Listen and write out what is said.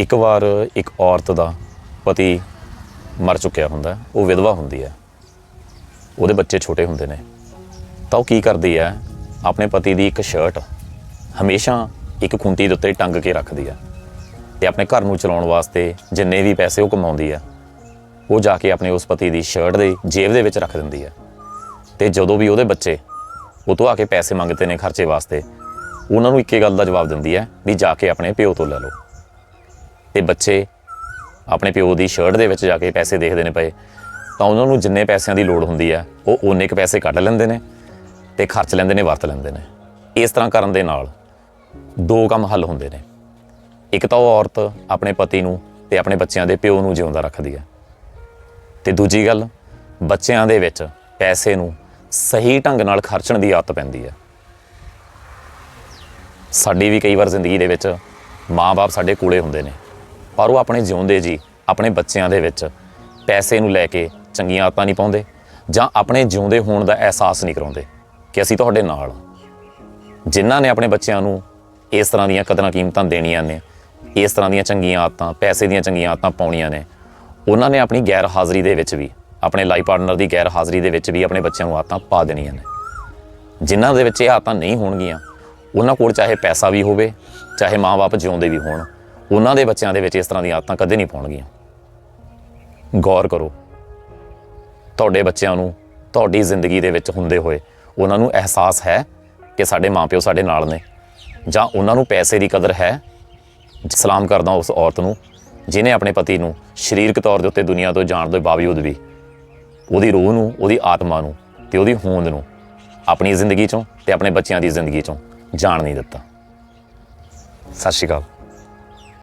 ਇੱਕ ਵਾਰ ਇੱਕ ਔਰਤ ਦਾ ਪਤੀ ਮਰ ਚੁੱਕਿਆ ਹੁੰਦਾ, ਉਹ ਵਿਧਵਾ ਹੁੰਦੀ ਹੈ। ਉਹਦੇ ਬੱਚੇ ਛੋਟੇ ਹੁੰਦੇ ਨੇ। ਤਾਂ ਉਹ ਕੀ ਕਰਦੀ ਹੈ? ਆਪਣੇ ਪਤੀ ਦੀ ਇੱਕ ਸ਼ਰਟ ਹਮੇਸ਼ਾ ਇੱਕ ਖੁੰਟੀ ਦੇ ਉੱਤੇ ਟੰਗ ਕੇ ਰੱਖਦੀ ਹੈ ਤੇ ਆਪਣੇ ਘਰ ਨੂੰ ਚਲਾਉਣ ਵਾਸਤੇ ਜਿੰਨੇ ਵੀ ਪੈਸੇ ਉਹ ਕਮਾਉਂਦੀ ਹੈ, ਉਹ ਜਾ ਕੇ ਆਪਣੇ ਉਸ ਪਤੀ ਦੀ ਸ਼ਰਟ ਦੇ ਜੇਬ ਦੇ ਵਿੱਚ ਰੱਖ ਦਿੰਦੀ ਹੈ। ਤੇ ਜਦੋਂ ਵੀ ਉਹਦੇ ਬੱਚੇ ਉਹ ਤੋਂ ਆ ਕੇ ਪੈਸੇ ਮੰਗਦੇ ਨੇ ਖਰਚੇ ਵਾਸਤੇ, ਉਹਨਾਂ ਨੂੰ ਇੱਕੇ ਗੱਲ ਦਾ ਜਵਾਬ ਦਿੰਦੀ ਹੈ ਵੀ ਜਾ ਕੇ ਆਪਣੇ ਪਿਓ ਤੋਂ ਲੈ ਲਓ। ਤੇ ਬੱਚੇ ਆਪਣੇ ਪਿਓ ਦੀ ਸ਼ਰਟ ਦੇ ਵਿੱਚ ਜਾ ਕੇ ਪੈਸੇ ਦੇਖਦੇ ਨੇ ਪਏ, ਤਾਂ ਉਹਨਾਂ ਨੂੰ ਜਿੰਨੇ ਪੈਸਿਆਂ ਦੀ ਲੋੜ ਹੁੰਦੀ ਹੈ ਉਹ ਓਨੇ ਕੁ ਪੈਸੇ ਕੱਢ ਲੈਂਦੇ ਨੇ ਤੇ ਖਰਚ ਲੈਂਦੇ ਨੇ, ਵਰਤ ਲੈਂਦੇ ਨੇ। ਇਸ ਤਰ੍ਹਾਂ ਕਰਨ ਦੇ ਨਾਲ ਦੋ ਕੰਮ ਹੱਲ ਹੁੰਦੇ ਨੇ। ਇੱਕ ਤਾਂ ਉਹ ਔਰਤ ਆਪਣੇ ਪਤੀ ਨੂੰ ਤੇ ਆਪਣੇ ਬੱਚਿਆਂ ਦੇ ਪਿਓ ਨੂੰ ਜਿਉਂਦਾ ਰੱਖਦੀ ਹੈ ਤੇ ਦੂਜੀ ਗੱਲ, ਬੱਚਿਆਂ ਦੇ ਵਿੱਚ ਪੈਸੇ ਨੂੰ ਸਹੀ ਢੰਗ ਨਾਲ ਖਰਚਣ ਦੀ ਆਦਤ ਪੈਂਦੀ ਹੈ ਸਾਡੀ ਵੀ ਕਈ ਵਾਰ ਜ਼ਿੰਦਗੀ ਦੇ ਵਿੱਚ ਮਾਂ-ਬਾਪ ਸਾਡੇ ਕੋਲੇ ਹੁੰਦੇ ਨੇ। ਪਰ ਉਹ ਆਪਣੇ ਜਿਉਂਦੇ ਜੀ, ਆਪਣੇ ਬੱਚਿਆਂ ਦੇ ਵਿੱਚ ਪੈਸੇ ਨੂੰ ਲੈ ਕੇ ਚੰਗੀਆਂ ਆਦਤਾਂ ਨਹੀਂ ਪਾਉਂਦੇ ਜਾਂ ਆਪਣੇ ਜਿਉਂਦੇ ਹੋਣ ਦਾ ਅਹਿਸਾਸ ਨਹੀਂ ਕਰਾਉਂਦੇ ਕਿ ਅਸੀਂ ਤੁਹਾਡੇ ਨਾਲ ਹਾਂ। ਜਿਨ੍ਹਾਂ ਨੇ ਆਪਣੇ ਬੱਚਿਆਂ ਨੂੰ ਇਸ ਤਰ੍ਹਾਂ ਦੀਆਂ ਕਦਰਾਂ ਕੀਮਤਾਂ ਦੇਣੀਆਂ ਨੇ, ਇਸ ਤਰ੍ਹਾਂ ਦੀਆਂ ਚੰਗੀਆਂ ਆਦਤਾਂ, ਪੈਸੇ ਦੀਆਂ ਚੰਗੀਆਂ ਆਦਤਾਂ ਪਾਉਣੀਆਂ ਨੇ, ਉਹਨਾਂ ਨੇ ਆਪਣੀ ਗੈਰ ਹਾਜ਼ਰੀ ਦੇ ਵਿੱਚ ਵੀ, ਆਪਣੇ ਲਾਈਫ ਪਾਰਟਨਰ ਦੀ ਗੈਰ ਹਾਜ਼ਰੀ ਦੇ ਵਿੱਚ ਵੀ ਆਪਣੇ ਬੱਚਿਆਂ ਨੂੰ ਆਦਤਾਂ ਪਾ ਦੇਣੀਆਂ ਨੇ ਜਿਨ੍ਹਾਂ ਦੇ ਵਿੱਚ ਇਹ ਆਦਤਾਂ ਨਹੀਂ ਹੋਣਗੀਆਂ, ਉਹਨਾਂ ਕੋਲ ਚਾਹੇ ਪੈਸਾ ਵੀ ਹੋਵੇ, ਚਾਹੇ ਮਾਂ-ਬਾਪ ਜਿਉਂਦੇ ਵੀ ਹੋਣ ਉਹਨਾਂ ਦੇ ਬੱਚਿਆਂ ਦੇ ਵਿੱਚ ਇਸ ਤਰ੍ਹਾਂ ਦੀਆਂ ਆਦਤਾਂ ਕਦੇ ਨਹੀਂ ਪਾਉਣਗੀਆਂ। ਗੌਰ ਕਰੋ, ਤੁਹਾਡੇ ਬੱਚਿਆਂ ਨੂੰ ਤੁਹਾਡੀ ਜ਼ਿੰਦਗੀ ਦੇ ਵਿੱਚ ਹੁੰਦੇ ਹੋਏ ਉਹਨਾਂ ਨੂੰ ਅਹਿਸਾਸ ਹੈ ਕਿ ਸਾਡੇ ਮਾਪਿਓ ਸਾਡੇ ਨਾਲ ਨੇ ਜਾਂ ਉਹਨਾਂ ਨੂੰ ਪੈਸੇ ਦੀ ਕਦਰ ਹੈ। ਸਲਾਮ ਕਰਦਾ ਉਸ ਔਰਤ ਨੂੰ ਜਿਨੇ ਆਪਣੇ ਪਤੀ ਨੂੰ ਸਰੀਰਕ ਤੌਰ ਦੇ ਉੱਤੇ ਦੁਨੀਆ ਤੋਂ ਜਾਣ ਦੇ ਬਾਵਜੂਦ ਵੀ ਉਹਦੀ ਰੂਹ ਨੂੰ, ਉਹਦੀ ਆਤਮਾ ਨੂੰ ਤੇ ਉਹਦੀ ਹੋਂਦ ਨੂੰ ਆਪਣੀ ਜ਼ਿੰਦਗੀ ਚੋਂ ਤੇ ਆਪਣੇ ਬੱਚਿਆਂ ਦੀ ਜ਼ਿੰਦਗੀ ਚੋਂ ਜਾਣ ਨਹੀਂ ਦਿੱਤਾ। ਸਤਿ ਸ਼੍ਰੀ ਅਕਾਲ।